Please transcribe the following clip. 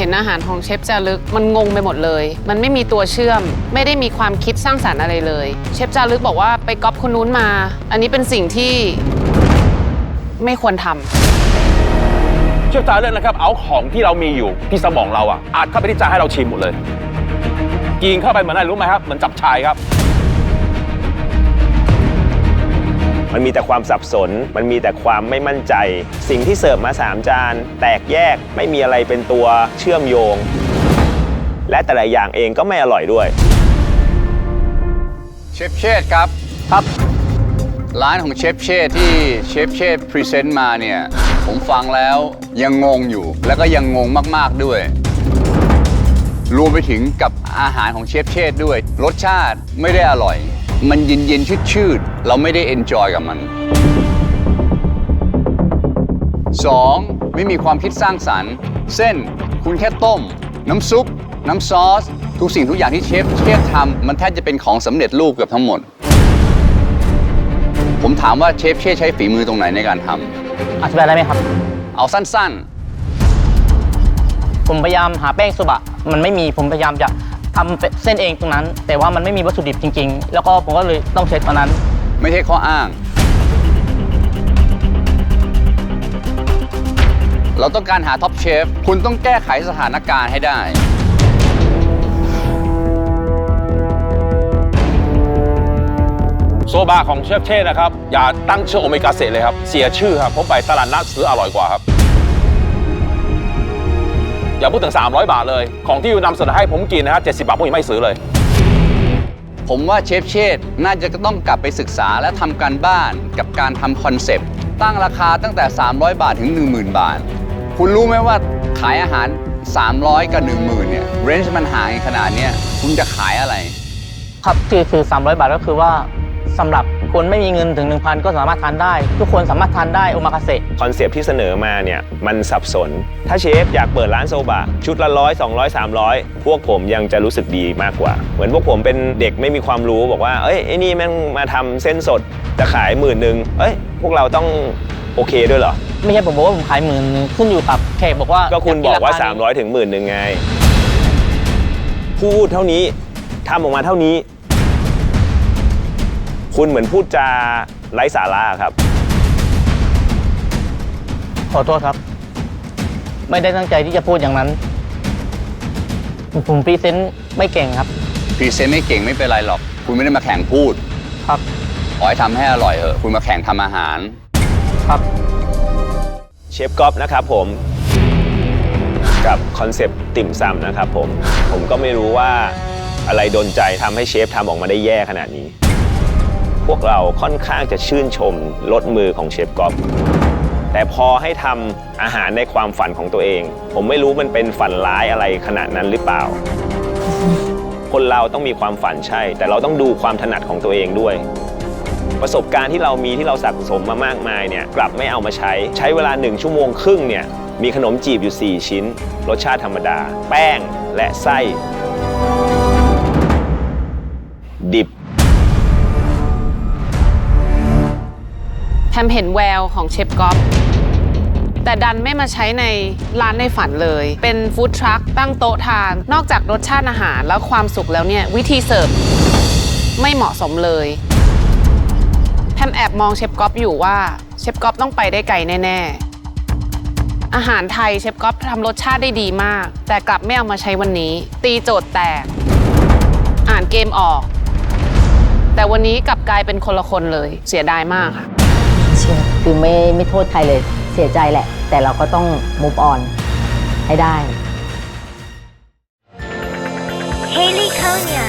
เห็นอาหารของเชฟจารึกมันงงไปหมดเลย มันไม่มีตัวเชื่อม ไม่ได้มีความคิดสร้างสรรค์อะไรเลย เชฟจารึกบอกว่าไปก๊อปคนนู้นมา อันนี้เป็นสิ่งที่ไม่ควรทำ เชฟจาเลือกนะครับ เอาของที่เรามีอยู่ที่สมองเราอะอาจเข้าไปที่จานให้เราชิมหมดเลย กินเข้าไปเหมือนอะไรรู้ไหมครับ เหมือนจับชายครับ มันมีแต่ความสับสน มันมีแต่ความไม่มั่นใจ สิ่งที่เสิร์ฟมา 3 จาน แตกแยกไม่มีอะไรเป็นตัวเชื่อมโยง และแต่ละอย่างเองก็ไม่อร่อยด้วย เชฟเชษครับ ครับ ร้านของเชฟเชษที่เชฟเชษพรีเซนต์มาเนี่ย ผมฟังแล้วยังงงอยู่ แล้วก็ยังงงมาก ๆ ด้วย รวมไปถึงกับอาหารของเชฟเชษด้วย รสชาติไม่ได้อร่อย มันเย็นเย็นชืดชืดๆเราไม่ได้เอนจอยกับมัน 2. ไม่มีความคิดสร้างสรรค์ เส้นคุณแค่ต้ม น้ำซุป น้ำซอส ทุกสิ่งทุกอย่างที่เชฟเชฟทำมันแทบจะเป็นของสำเร็จรูปเกือบทั้งหมด ผมถามว่าเชฟเชฟใช้ฝีมือตรงไหนในการทอธิบายได้ไหมครับำเอาสั้นผมพยายามหาแป้งโซบะ มันไม่มีผมพยายามจะ ทำเส้นเองตรงนั้น แต่ว่ามันไม่มีวัตถุดิบจริง ๆ แล้วก็ผมก็เลยต้องใช้ตอนนั้นๆไม่ใช่ข้ออ้าง เราต้องการหาท็อปเชฟคุณต้องแก้ไขสถานการณ์ให้ได้ โซบะของเชฟเช่นะครับ อย่าตั้งชื่อโอเมก้าเซเลยครับ เสียชื่อครับผมไปตลาดนัดซื้ออร่อยกว่าครับ อย่าพูดถึง 300 บาทเลย ของที่อยู่นำเสนอให้ผมกินนะฮะ70 บาทผมยังไม่ซื้อเลย ผมว่าเชฟเชษน่าจะต้องกลับไปศึกษาและทำการบ้านกับการทำคอนเซปต์ ตั้งราคาตั้งแต่ 300 บาทถึง 10,000 บาท คุณรู้ไหมว่าขายอาหาร 300 กับ 10,000 เนี่ยเรนจ์มันห่างกันขนาดเนี้ยคุณจะขายอะไร ครับคือคือ 300 บาทก็คือว่า สำหรับคนไม่มีเงินถึง 1,000 ก็สามารถทานได้ ทุกคนสามารถทานได้โอมาคาเซคอนเซปต์ที่เสนอมาเนี่ยมันสับสน ถ้าเชฟอยากเปิดร้านโซบะชุดละร้อยสองร้อยสามร้อยพวกผมยังจะรู้สึกดีมากกว่า เหมือนพวกผมเป็นเด็กไม่มีความรู้บอกว่า เอ้ยไอ้นี่แม่งมาทำเส้นสดจะขายหมื่นหนึ่งเอ้ย พวกเราต้องโอเคด้วยเหรอ ไม่ใช่ผมบอกว่าผมขายหมื่นนึงขึ้นอยู่กับแขกบอกว่าก็คุณบอกว่ายนรคนี้300 ถึงหมื่นหนึ่งไงพูดเท่านี้ทำออกมาเท่านี้ คุณเหมือนพูดจาไร้สาระครับ ขอโทษครับ ไม่ได้ตั้งใจที่จะพูดอย่างนั้น ผมพรีเซนต์ไม่เก่งครับ พรีเซนต์ไม่เก่งไม่เป็นไรหรอก คุณไม่ได้มาแข่งพูด ครับ ขอให้ทำให้อร่อยเถอะ คุณมาแข่งทำอาหาร ครับ เชฟก๊อฟนะครับผม กับคอนเซปต์ติ่มซำนะครับผม ผมก็ไม่รู้ว่าอะไรดนใจทำให้เชฟทำออกมาได้แย่ขนาดนี้พ วกเราค่อนข้างจะชื่นชมรสมือของเชฟกอฟแต่พอให้ทำอาหารในความฝันของตัวเอง ผมไม่รู้มันเป็นฝันร้ายอะไรขนาดนั้นหรือเปล่า คนเราต้องมีความฝันใช่ แต่เราต้องดูความถนัดของตัวเองด้วย ประสบการณ์ที่เรามีที่เราสะสมมามากมายเนี่ยกลับไม่เอามาใช้ใช้เวลา1ชั่วโมงครึ่งเนี่ยมีขนมจีบอยู่ 4 ชิ้น รสชาติธรรมดา แป้งและไส้ ดิบ มเห็นแววของเชฟก๊อฟแต่ดันไม่มาใช้ในร้านในฝันเลย เป็นฟู้ดทรัคตั้งโต๊ะทาน นอกจากรสชาติอาหารแล้วความสุขแล้วเนี่ย วิธีเสิร์ฟไม่เหมาะสมเลยแพมแอบมองเชฟก๊อฟอยู่ว่าเชฟก๊อฟต้องไปได้ไกลแน่ ๆ อาหารไทยเชฟก๊อฟทำรสชาติได้ดีมาก แต่กลับไม่เอามาใช้วันนี้ ตีโจทย์แตก อ่านเกมออก แต่วันนี้กลับกลายเป็นคนละคนเลย เสียดายมากค่ะ คือไม่ไม่โทษใครเลยเสียใจแหละ แต่เราก็ต้อง move on ให้ได้ Haley Konya,